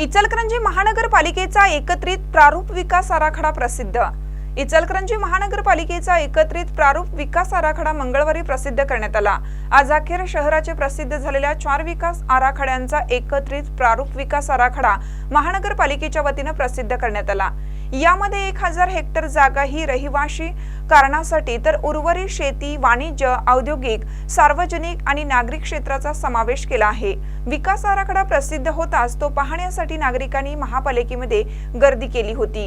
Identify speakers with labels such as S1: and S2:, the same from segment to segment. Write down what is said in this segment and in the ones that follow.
S1: इचलकरंजी महानगरपालिकेचा एकत्रित प्रारूप विकास आराखडा प्रसिद्ध. इचलकरंजी महानगरपालिकेचा एकत्रित प्रारूप विकास आराखडा मंगळवारी प्रसिद्ध करण्यात आला. आज अखेर शहराचे प्रसिद्ध झालेल्या चार विकास आराखड्यांचा एकत्रित प्रारूप विकास आराखडा महानगरपालिकेच्या वतीनं प्रसिद्ध करण्यात आला. यामध्ये एक हजार हेक्टर जागा ही रहिवाशी कारणासाठी तर उर्वरित शेती वाणिज्य औद्योगिक सार्वजनिक आणि नागरिक क्षेत्राचा समावेश केला आहे. विकास आराखडा प्रसिद्ध होताच तो पाहण्यासाठी नागरिकांनी महापालिकेमध्ये गर्दी केली होती.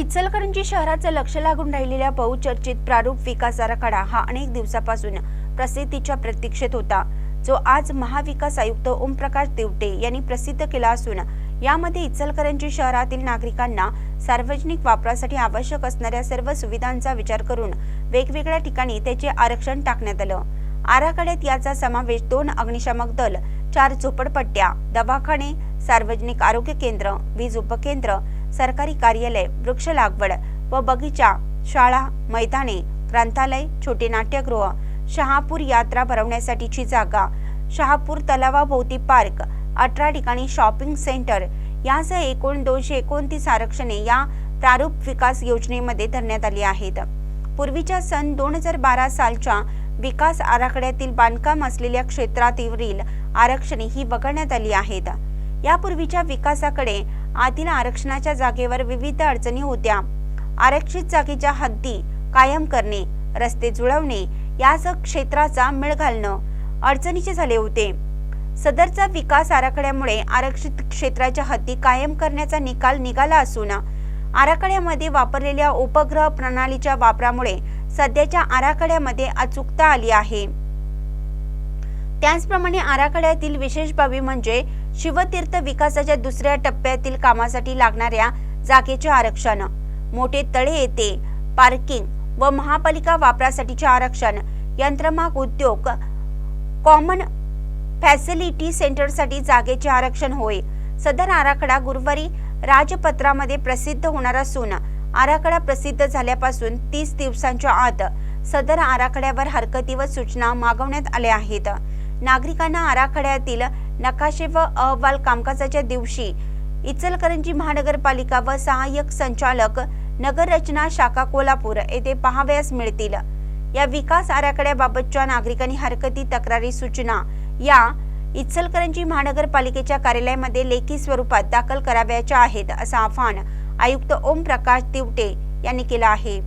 S2: इचलकरंजी शहराचं लक्ष लागून राहिलेल्या बहुचर्चित प्रारूप विकास आराखडा हा अनेक दिवसापासून प्रसिद्धीच्या प्रतीक्षेत होता. जो आज महाविकास आयुक्त ओमप्रकाश देवटे यांनी प्रसिद्ध केला असून यामध्ये इचलकरंजी शहरातील नागरिकांना सार्वजनिक वापरासाठी आवश्यक असणाऱ्या सर्व सुविधांचा विचार करून वेगवेगळ्या ठिकाणी त्याचे आरक्षण टाकण्यात आलं. आराखड्यात याचा समावेश दोन अग्निशामक दल चार झोपडपट्ट्या दवाखाने सार्वजनिक आरोग्य केंद्र वीज उपकेंद्र सरकारी कार्यालय वृक्ष लागवड व बगीचा शाळा मैदाने ग्रंथालय छोटे नाट्यगृह शहापूर यात्रा भरवण्यासाठीची जागा शहापूर तलावाभोवती पार्क अठरा ठिकाणी शॉपिंग सेंटर यासह एकूण दोनशे एकोणतीस आरक्षणे या प्रारूप विकास योजनेमध्ये धरण्यात आली आहेत. पूर्वीच्या सन दोन हजार बारा सालच्या विकास आराखड्यातील बांधकाम असलेल्या क्षेत्रातील आरक्षणे ही वगळण्यात आली आहेत. यापूर्वीच्या विकासाकडे आतील आरक्षणाच्या जागेवर विविध अडचणी होत्या. आरक्षित जागेच्या हद्दी कायम करणे रस्ते जुळवणे यासह क्षेत्राचा मेळ घालणं अडचणीचे झाले होते. सदरचा विकास आराखड्यामुळे आरक्षित क्षेत्राच्या हद्दी कायम करण्याचा निकाल निघाला असून आराखड्यामध्ये वापरलेल्या उपग्रह प्रणालीच्या वापरामुळे सध्याच्या आराखड्यामध्ये अचूकता आली आहे. त्याचप्रमाणे आराखड्यातील विशेष बाबी म्हणजे शिवतीर्थ विकासाच्या दुसऱ्या टप्प्यातील कामासाठी लागणाऱ्या जागेचे आरक्षण मोठे तळे येते पार्किंग व महापालिका वापरासाठीचे आरक्षण यंत्रमाग उद्योग कॉमन फॅसिलिटी सेंटरसाठी जागेचे आरक्षण होय. सदर आराखडा गुरुवारी राजपत्रामध्ये प्रसिद्ध होणार असून आराखडा प्रसिद्ध झाल्यापासून तीस दिवसांच्या आत सदर आराखड्यावर हरकती व सूचना मागवण्यात आल्या आहेत. नागरिकांना आराखड्यातील नकाशे व अहवाल कामकाजाच्या दिवशी इचलकरंजी महानगरपालिका व सहाय्यक संचालक नगररचना शाखा कोल्हापूर येथे पाहावयास मिळतील. या विकास आराखड्याबाबतच्या नागरिकांनी हरकती तक्रारी सूचना या इचलकरंजी महानगरपालिकेच्या कार्यालयामध्ये लेखी स्वरूपात दाखल करावयाच्या आहेत असं आवाहन आयुक्त ओम प्रकाश तिवटे यांनी केलं आहे.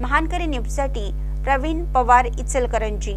S2: महानकरी न्यूजसाठी प्रवीण पवार इचलकरंजी.